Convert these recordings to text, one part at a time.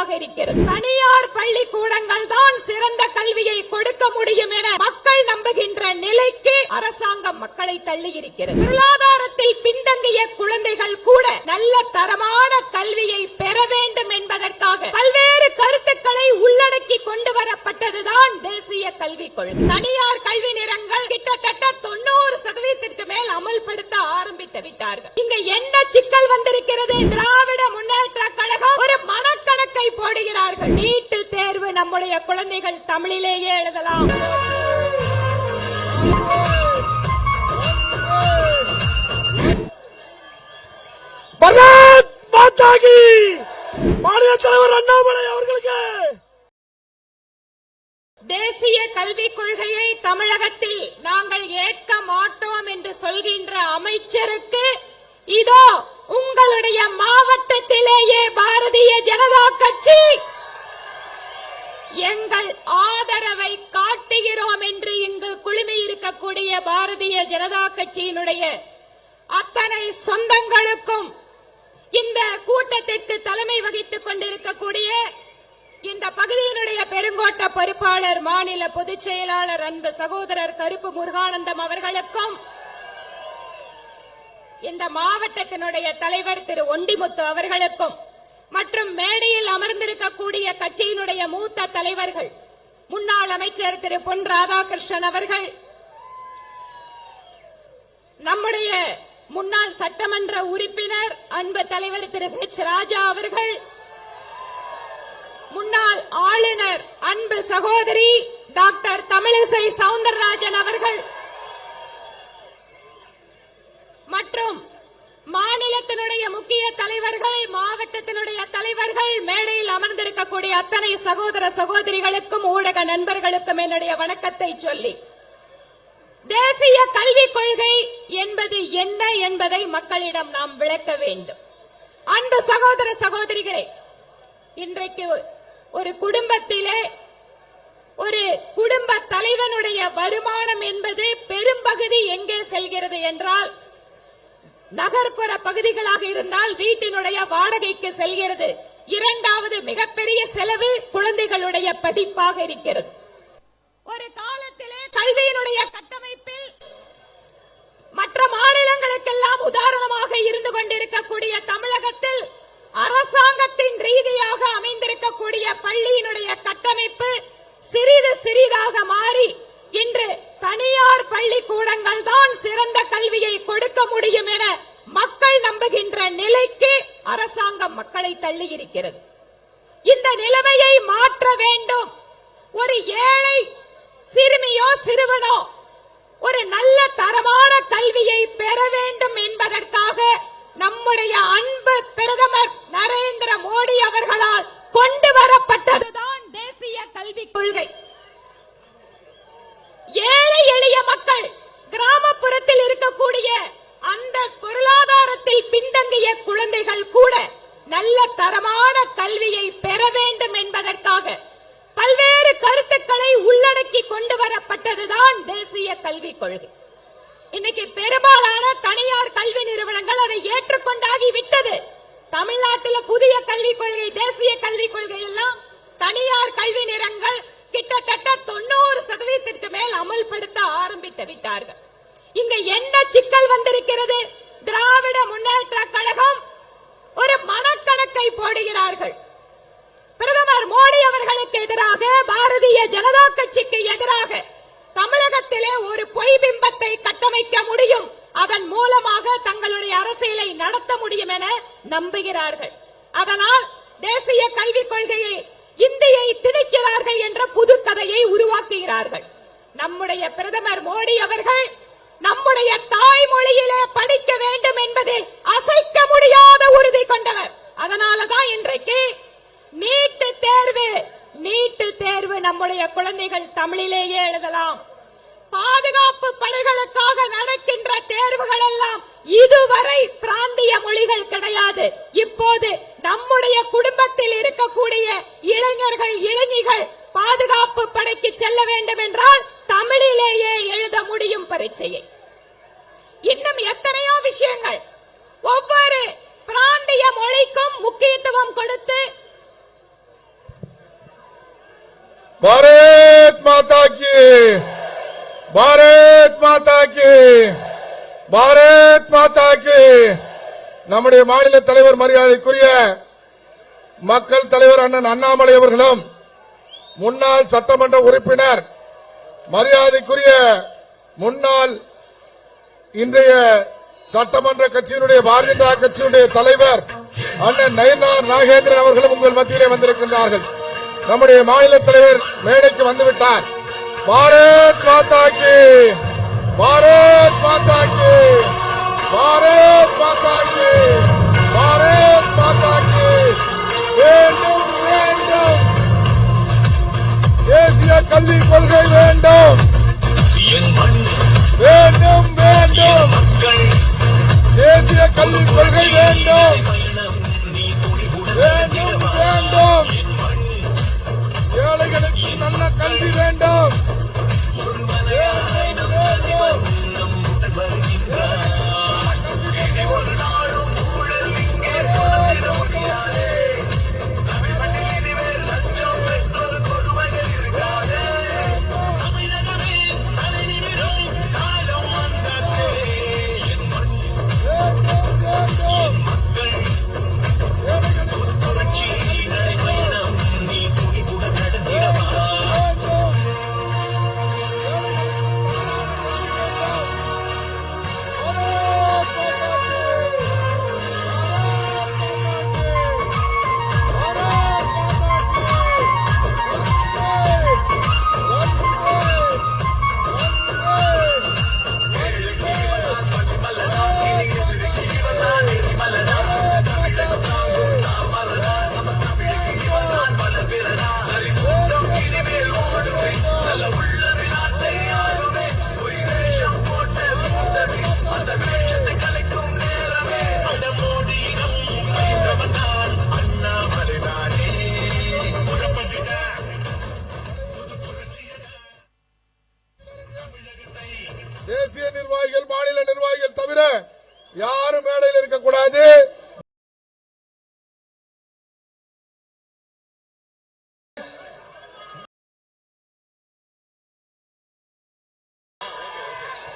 படிப்பாக இருக்கிறது. தனியார் பள்ளிக்கூடங்கள் தான் சிறந்த கல்வியை கொடுக்க முடியும் என மக்கள் நம்புகின்ற நிலைக்கு அரசாங்கம் மக்களை தள்ளி இருக்கிறது. பொருளாதாரத்தில் பின்தங்கிய குழந்தைகள் கூட நல்ல தரமான கல்வியை பெற வேண்டும் என்பதற்காக பல்வேறு கருத்துக்களை உள்ளடக்கி கொண்டு வரப்பட்டதுதான் தேசிய கல்விக் கொள்கை. தனியார் கல்வி நிறங்கள் கிட்டத்தட்ட தொண்ணூறு சதவீதத்திற்கு மேல் அமல்படுத்த ஆரம்பித்து விட்டார்கள். இங்க என்ன சிக்கல் வந்திருக்கிறது என்றால் முன்னேற்ற கழகம் ஒரு மனக்கணக்கை போடுகிறார்கள் நீட்டு தேர்வு நம்முடைய குழந்தைகள் தமிழிலேயே எழுதலாம். பரத் மாதாகி! மாநில தலைவர் அண்ணாமலை அவர்களுக்கு! தேசிய கல்விக் கொள்கையை தமிழகத்தில் நாங்கள் ஏற்க மாட்டோம் என்று சொல்கின்ற அமைச்சருக்கு இதோ உங்களுடைய மாவட்டத்திலேயே பாரதிய ஜனதா கட்சி எங்கள் ஆதரவை காட்டுகிறோம் என்று இங்கு குழுமி இருக்கக்கூடிய பாரதிய ஜனதா கட்சியினுடைய அத்தனை சொந்தங்களுக்கும் இந்த கூட்டத்திற்கு தலைமை வகித்துக் கொண்டிருக்கக்கூடிய இந்த பகுதியினுடைய பெருங்கோட்ட பொறுப்பாளர் மாநில பொதுச் செயலாளர் அன்பு சகோதரர் கருப்பு முருகானந்தம் அவர்களுக்கும் இந்த மாவட்டத்தினுடைய தலைவர் திரு ஒண்டிமுத்து அவர்களுக்கும் மற்றும் மேடையில் அமர்ந்திருக்கக்கூடிய கட்சியினுடைய மூத்த தலைவர்கள் முன்னாள் அமைச்சர் திரு. பொன் ராதாகிருஷ்ணன் அவர்கள் நம்முடைய முன்னாள் சட்டமன்ற உறுப்பினர் அன்பு தலைவர் திரு. ஹெச் ராஜா அவர்கள் முன்னாள் ஆளுநர் அன்பு சகோதரி டாக்டர் தமிழிசை சவுந்தரராஜன் அவர்கள் மற்றும் மாவட்டத்தினுடைய முக்கிய தலைவர்கள் மாவட்டத்தினுடைய தலைவர்கள் மேடையில் அமர்ந்திருக்கக்கூடிய அத்தனை சகோதர சகோதரிகளுக்கும் ஊடக நண்பர்களுக்கும் என்னுடைய வணக்கத்தை சொல்லி தேசிய கல்விக் கொள்கை என்பது என்ன என்பதை மக்களிடம் நாம் விளக்க வேண்டும். அன்பு சகோதர சகோதரிகளே இன்றைக்கு ஒரு குடும்பத்திலே ஒரு குடும்ப தலைவனுடைய வருமானம் என்பது பெரும்பகுதி எங்கே செல்கிறது என்றால் நகர்ப்புற பகுதிகளாக இருந்தால் வீட்டினுடைய வாடகைக்கு செல்கிறது. இரண்டாவது மிகப்பெரிய செலவு குழந்தைகளுடைய படிப்பாக இருக்கிறது. ஒரு காலத்திலே கல்வியினுடைய கட்டமைப்பில் மற்ற மாநிலங்களுக்கெல்லாம் உதாரணமாக இருந்து கொண்டிருக்கக்கூடிய தமிழகத்தில் அரசாங்கத்தின் ரீதியாக அமைந்திருக்கக்கூடிய பள்ளியினுடைய கட்டமைப்பு சிறிது சிறிதாக மாறி இன்று தனியார் பள்ளிக்கூடங்கள் தான் சிறந்த கல்வியை கொடுக்க முடியும் என மக்கள் நம்புகின்ற நிலைக்கு அரசாங்கம் மக்களை தள்ளி இருக்கிறது இந்த நிலைமையை மாற்ற வேண்டும். ஒரு ஏழை சிறுமியோ சிறுவனோ ஒரு நல்ல தரமான கல்வியை பெற வேண்டும் என்பதற்காக நம்முடைய அன்பு பிரதமர் நரேந்திர மோடி அவர்களால் கொண்டு வரப்பட்டதுதான் தேசிய கல்விக் கொள்கை. ஏழை எளிய மக்கள் கிராமப்புறத்தில் இருக்கக்கூடிய அந்த பொருளாதாரத்தில் பின்தங்கிய குழந்தைகள் கூட நல்ல தரமான கல்வியை பெற வேண்டும் என்பதற்காக பல்வேறு கருத்துக்களை உள்ளடக்கி கொண்டு வரப்பட்டதுதான் தேசிய கல்விக் கொள்கை. இன்னைக்கு பெரும்பாலான தனியார் கல்வி நிறுவனங்கள் அதை ஏற்றுக்கொண்டாகி விட்டது. தமிழ்நாட்டில் புதிய கல்விக் கொள்கை தேசிய கல்விக் கொள்கை எல்லாம் தனியார் கல்வி நிற கிட்டத்தட்ட தொண்ணூறு சதவீதத்திற்கு மேல் அமல்படுத்த ஆரம்பித்து விட்டார்கள். இங்க என்ன சிக்கல் வந்திருக்கிறது? திராவிட முன்னேற்ற கழகம் ஒரு மனக்கணக்கை போடுகிறார்கள். பிரதமர் மோடி அவர்களுக்கு எதிராக பாரதிய ஜனதா கட்சிக்கு எதிராக தமிழகத்திலே ஒரு பொய் பிம்பத்தை கட்டமைக்க முடியும். அதன் மூலமாக தங்களுடைய அரசியலை நடத்த முடியும் என நம்புகிறார்கள். அதனால் தேசிய கல்விக் கொள்கையை இந்தியை திணிக்கிறார்கள் என்ற புது கதையை உருவாக்குகிறார்கள். நம்முடைய பிரதமர் மோடி அவர்கள் நம்முடைய தாய்மொழியிலே படிக்க வேண்டும் என்பதில் அசைக்க முடியாத உறுதி கொண்டவர். அதனாலதான் இன்றைக்கு நீட்டு தேர்வு நீட்டு தேர்வு நம்முடைய குழந்தைகள் தமிழிலேயே எழுதலாம். பாதுகாப்பு படைகளுக்காக நடக்கின்ற தேர்வுகள் எல்லாம் இதுவரை பிராந்திய மொழிகள் கிடையாது. இப்போது நம்முடைய குடும்பத்தில் இருக்கக்கூடிய இளைஞர்கள் இளைஞர்கள் பாதுகாப்பு படைக்கு செல்ல வேண்டும் என்றால் முடியும் பரீட்சையை. இன்னும் எத்தனையோ விஷயங்கள். ஒவ்வொரு பிராந்திய மொழிக்கும் முக்கியத்துவம் கொடுத்து பாரத் மாதா கி பாரத் மாதா கி பாரத் மாதா கி. நம்முடைய மாநில தலைவர் மரியாதைக்குரிய மக்கள் தலைவர் அண்ணன் அண்ணாமலை அவர்களும் முன்னாள் சட்டமன்ற உறுப்பினர் மரியாதைக்குரிய முன்னாள் இன்றைய சட்டமன்ற கட்சியினுடைய பாரதிய ஜனதா கட்சியினுடைய தலைவர் அண்ணன் நயனார் நாகேந்திரன் அவர்களும் உங்கள் மத்தியிலே வந்திருக்கின்றார்கள். நம்முடைய மாநில தலைவர் மேடைக்கு வந்துவிட்டார். பாரத் மாதாக்கு பாரத் மாதாக்கு பாரத் மாதாக்கு பாரத் மாதாக்கு வேண்டும் வேண்டும். தேசிய கல்விக் கொள்கை வேண்டும். வேண்டும் வேண்டும்.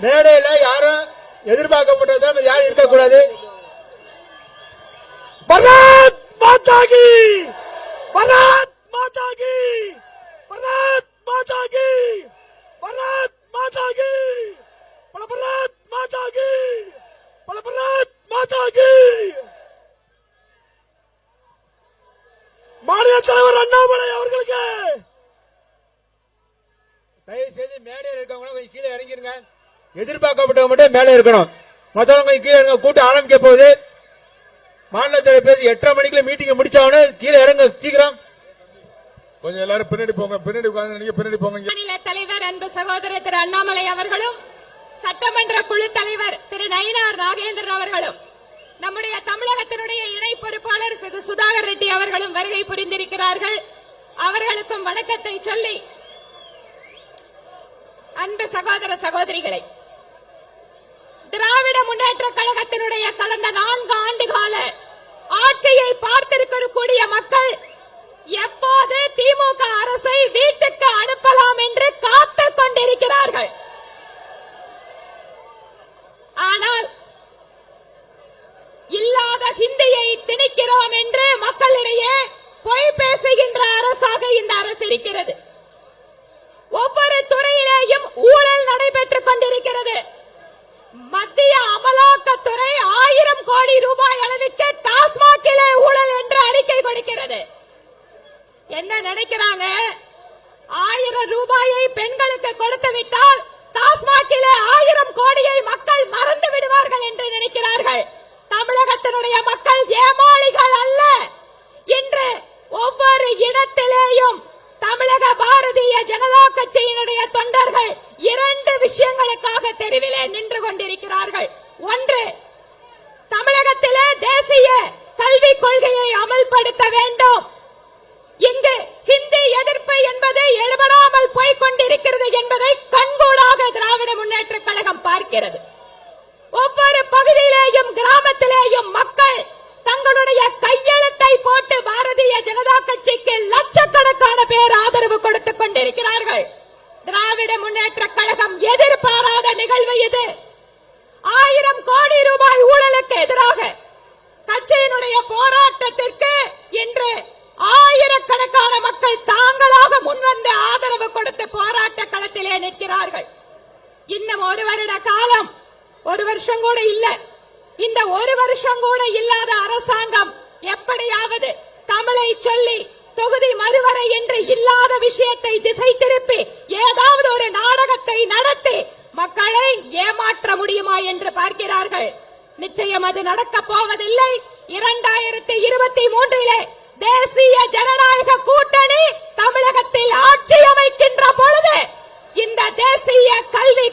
மேடையில யாரும் எதிர்பார்க்கப்பட்டது யாரும் இருக்கக்கூடாது. பரத் மாதா கி பரத் மாதா கி பரத் மாதா கி பரத் மாதா கி பல பரத் மாதா கி பல பரத் மாதா கி மாநில தலைவர் அண்ணாமலை அவர்களுக்கு! தயவு செய்து மேடையில் இருக்கவங்க கொஞ்சம் கீழே இறங்கிருங்க. எதிர்பார்க்கப்பட்டவங்க மட்டும் மேலே இருக்கணும். மற்றவங்க கீழே இருங்க கூட்டம் ஆரம்பிக்க போகுது மாநில தலைவர் பேசி எட்டரை மணிக்குள்ள மீட்டிங் முடிச்சாவனு கீழே இறங்க சீக்கிரம். கொஞ்சம் எல்லாரும் பின்னாடி போங்க. பின்னாடி உட்கார்ந்து நீங்க பின்னாடி போங்க. மாநில தலைவர் அன்பு சகோதரர் திரு அண்ணாமலை அவர்களும் சட்டமன்ற குழு தலைவர் திரு நயினார் நாகேந்திரன் அவர்களும் நம்முடைய தமிழகத்தினுடைய இணை பொறுப்பாளர் திரு சுதாகர் ரெட்டி அவர்களும் வருகை புரிந்திருக்கிறார்கள். அவர்களுக்கும் வணக்கத்தை சொல்லி அன்பு சகோதர சகோதரிகளை திராவிட முன்னேற்ற கழகத்தினுடைய கடந்த நான்கு ஆண்டு கால ஆட்சியை பார்த்து ஏமாளிகள் அல்ல இன்று ஒவ்வொரு இடத்திலேயும் தமிழக பாரதிய ஜனதா கட்சியினுடைய தொண்டர்கள் இரண்டு விஷயங்களுக்காக தெருவிலே நின்று கொண்டிருக்கிறார்கள். ஒன்று தமிழகத்திலே தேசிய கல்விக் கொள்கையை அமல்படுத்த வேண்டும். இங்கு ஹிந்தி எதிர்ப்பு என்பது எழுபடாமல் போய்க் கொண்டிருக்கிறது என்பதை கண்கூடாக திராவிட முன்னேற்ற கழகம் பார்க்கிறது ஒவ்வொரு பகுதியிலேயும் கிராமத்திலேயும் மக்கள் தங்களுடைய கையெழுத்தை மாலை போட்டு பாரதிய ஜனதா கட்சிக்கு லட்சக்கணக்கான பேர் ஆதரவு கொடுத்துக் கொண்டிருக்கிறார்கள் திராவிட முன்னேற்ற கழகம் எதிர்பாராத நிகழ்வு இது ஆயிரம் கோடி ரூபாய் ஊழலுக்கு எதிராக கட்சியினுடைய போராட்டத்திற்கு இன்று ஆயிரக்கணக்கான மக்கள் தாங்களாக முன்வந்து ஆதரவு கொடுத்து போராட்ட களத்திலே நிற்கிறார்கள் இன்னும் ஒரு வருட காலம். ஒரு வருஷம் கூட இல்ல. இந்த ஒரு வருஷம் கூட இல்லாத அரசாங்கம் எப்படியாவது தமிழை சொல்லி தொகுதி மறுவரை என்று இல்லாத விஷயத்தை திசை திருப்பி ஏதாவது ஒரு நாடகத்தை நடத்தி மக்களை ஏமாற்ற முடியுமா என்று பார்க்கிறார்கள். நிச்சயம் அது நடக்கப் போவதில்லை. இரண்டாயிரத்தி இருபத்தி மூன்றிலே தேசிய ஜனநாயக கூட்டணி தமிழகத்தில் ஆட்சி அமைக்கின்ற பொழுது இந்த தேசிய கல்வி